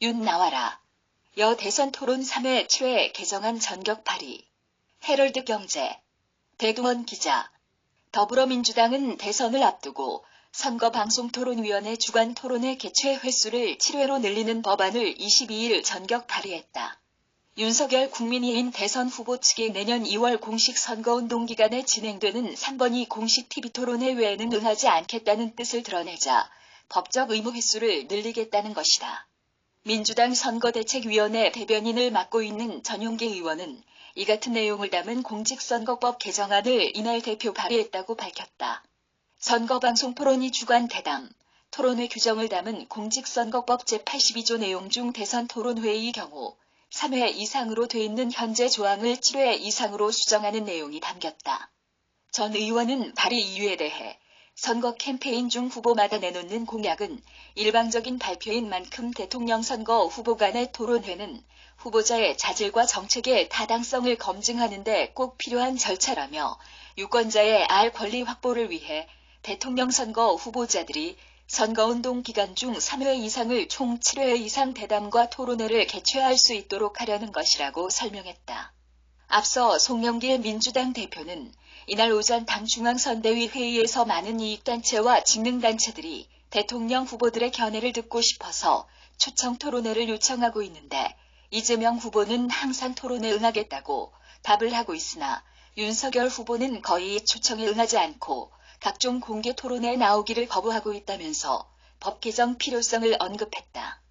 윤 나와라. 여 대선 토론 3회 7회 개정안 전격 발의. 헤럴드 경제. 대동원 기자. 더불어민주당은 대선을 앞두고 선거방송토론위원회 주간 토론회 개최 횟수를 7회로 늘리는 법안을 22일 전격 발의했다. 윤석열 국민의힘 대선 후보 측이 내년 2월 공식 선거운동 기간에 진행되는 3번이 공식 TV토론회 외에는 응하지 않겠다는 뜻을 드러내자 법적 의무 횟수를 늘리겠다는 것이다. 민주당 선거대책위원회 대변인을 맡고 있는 전용기 의원은 이 같은 내용을 담은 공직선거법 개정안을 이날 대표 발의했다고 밝혔다. 선거방송 토론이 주관 대담, 토론회 규정을 담은 공직선거법 제82조 내용 중 대선 토론회의 경우 3회 이상으로 돼 있는 현재 조항을 7회 이상으로 수정하는 내용이 담겼다. 전 의원은 발의 이유에 대해 선거 캠페인 중 후보마다 내놓는 공약은 일방적인 발표인 만큼 대통령 선거 후보 간의 토론회는 후보자의 자질과 정책의 타당성을 검증하는 데 꼭 필요한 절차라며 유권자의 알 권리 확보를 위해 대통령 선거 후보자들이 선거운동 기간 중 3회 이상을 총 7회 이상 대담과 토론회를 개최할 수 있도록 하려는 것이라고 설명했다. 앞서 송영길 민주당 대표는 이날 오전 당 중앙선대위 회의에서 많은 이익단체와 직능단체들이 대통령 후보들의 견해를 듣고 싶어서 초청 토론회를 요청하고 있는데 이재명 후보는 항상 토론에 응하겠다고 답을 하고 있으나 윤석열 후보는 거의 초청에 응하지 않고 각종 공개 토론에 나오기를 거부하고 있다면서 법 개정 필요성을 언급했다.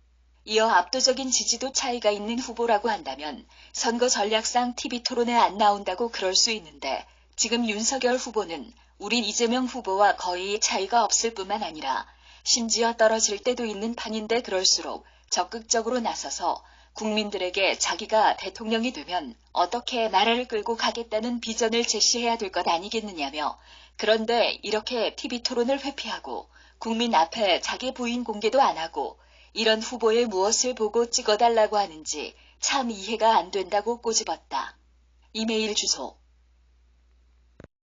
이어 압도적인 지지도 차이가 있는 후보라고 한다면 선거 전략상 TV 토론에 안 나온다고 그럴 수 있는데 지금 윤석열 후보는 우린 이재명 후보와 거의 차이가 없을 뿐만 아니라 심지어 떨어질 때도 있는 판인데 그럴수록 적극적으로 나서서 국민들에게 자기가 대통령이 되면 어떻게 나라를 끌고 가겠다는 비전을 제시해야 될 것 아니겠느냐며 그런데 이렇게 TV 토론을 회피하고 국민 앞에 자기 부인 공개도 안 하고 이런 후보의 무엇을 보고 찍어달라고 하는지 참 이해가 안 된다고 꼬집었다. 이메일 주소